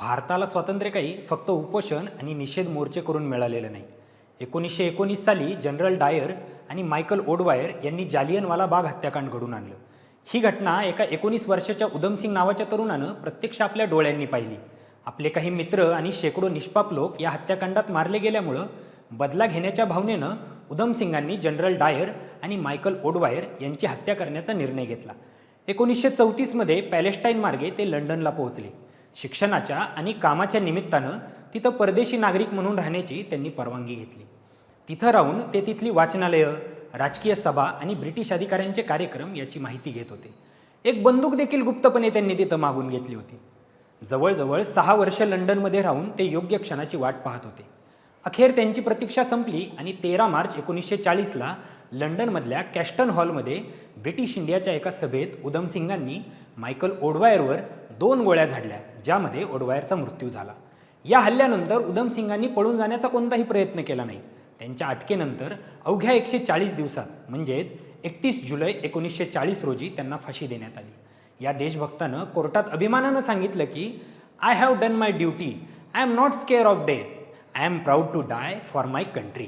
भारताला स्वातंत्र्य काही फक्त उपोषण आणि निषेध मोर्चे करून मिळालेलं नाही. एकोणीसशे एकोणीस साली जनरल डायर आणि मायकल ओडवायर यांनी जालियनवाला बाग हत्याकांड घडून आणलं. ही घटना एका एकोणीस वर्षाच्या उधमसिंग नावाच्या तरुणानं प्रत्यक्ष आपल्या डोळ्यांनी पाहिली. आपले काही मित्र आणि शेकडो निष्पाप लोक या हत्याकांडात मारले गेल्यामुळं बदला घेण्याच्या भावनेनं उधमसिंगांनी जनरल डायर आणि मायकल ओडवायर यांची हत्या करण्याचा निर्णय घेतला. एकोणीसशे चौतीसमध्ये पॅलेस्टाईन मार्गे ते लंडनला पोहोचले. शिक्षणाच्या आणि कामाच्या निमित्तानं तिथं परदेशी नागरिक म्हणून राहण्याची त्यांनी परवानगी घेतली. तिथं राहून ते तिथली वाचनालयं राजकीय सभा आणि ब्रिटिश अधिकाऱ्यांचे कार्यक्रम याची माहिती घेत होते. एक बंदूक देखील गुप्तपणे त्यांनी तिथं मागून घेतली होती. जवळजवळ सहा वर्ष लंडनमध्ये राहून ते योग्य क्षणाची वाट पाहत होते. अखेर त्यांची प्रतीक्षा संपली आणि तेरा मार्च एकोणीसशे चाळीसला लंडनमधल्या कॅस्टन हॉलमध्ये ब्रिटिश इंडियाच्या एका सभेत उधमसिंगांनी मायकल ओडवायरवर दोन गोळ्या झाडल्या ज्यामध्ये ओडवायरचा मृत्यू झाला. या हल्ल्यानंतर उधमसिंगांनी पळून जाण्याचा कोणताही प्रयत्न केला नाही. त्यांच्या अटकेनंतर अवघ्या एकशे चाळीस दिवसात म्हणजेच एकतीस जुलै एकोणीसशे चाळीस रोजी त्यांना फाशी देण्यात आली. या देशभक्तानं कोर्टात अभिमानानं सांगितलं की I have done my duty I am not scared of death I am proud to die for my country